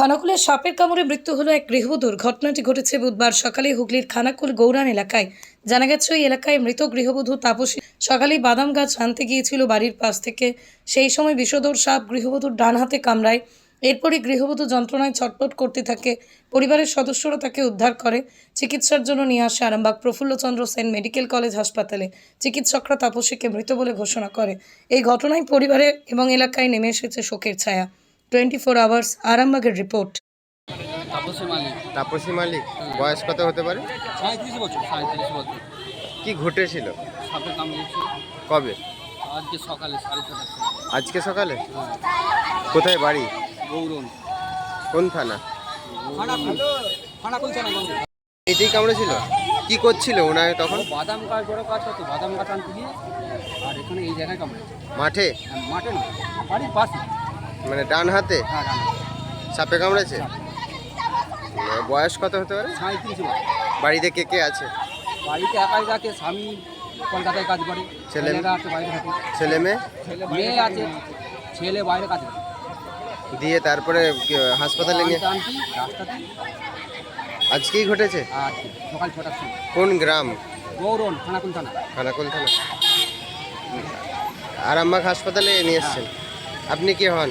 খানাকুলে সাপের কামড়ে মৃত্যু হলো এক গৃহবধূর ঘটনাটি ঘটেছে বুধবার সকালে হুগলির খানাকুল গৌরান এলাকায়। জানা গেছে, ওই এলাকায় মৃত গৃহবধূ তাপসী। সকালে বাদাম গাছ আনতে গিয়েছিল বাড়ির পাশ থেকে। সেই সময় বিষধর সাপ গৃহবধূর ডান হাতে কামড়ায়। এরপরই গৃহবধূ যন্ত্রণায় ছটপট করতে থাকে। পরিবারের সদস্যরা তাকে উদ্ধার করে। চিকিৎসার জন্য নিয়ে আসে আরামবাগ প্রফুল্লচন্দ্র সেন মেডিকেল কলেজ হাসপাতালে। চিকিৎসকরা তাপসীকে মৃত বলে ঘোষণা করে। এই ঘটনায় পরিবারে এবং এলাকায় নেমে এসেছে শোকের ছায়া। টোয়েন্টি ফোর আওয়ার্স আরামবাগের রিপোর্ট। তাপসী মালিক। তাপসী মালিক বয়স কত হতে পারে? সাঁত্রিশ বছর সাঁত্রিশ বছর। কি ঘটেছিল? সাপে কামড়িয়েছে কবে? আজকে সকালে সাড়ে ছটার আজকে সকালে? কোথায় বাড়ি? গৌরন। কোন থানা? গৌরন। এতেই কামড়েছিল কি করছিল ওনায় তখন? বাদাম গাছ বড় গাছ তো বাদাম আনতে গিয়ে আর এখানে এই জায়গায় কামড়েছে মাঠে? মাঠে না বাড়ির পাশে। মানে ডান হাতে? হ্যাঁ সাপে কামড়েছে? বয়স কত হতে পারে? বাড়িতে কে কে আছে? বাড়িতে একাই থাকে স্বামী কলকাতায় কাজ করে। ছেলে? ছেলেরা আছে বাইরে থাকে। ছেলে মেয়ে? মেয়ে আছে। ছেলে বাইরে কাজ করে। দিয়ে তারপরে হাসপাতালে নিয়ে? আজকেই ঘটেছে? সকাল ছটার সময়। কোন গ্রাম? গৌরন খানাকুল থানা। খানাকুল থানা। আরামবাগ হাসপাতালে নিয়ে এসছেন? আপনি কি হন?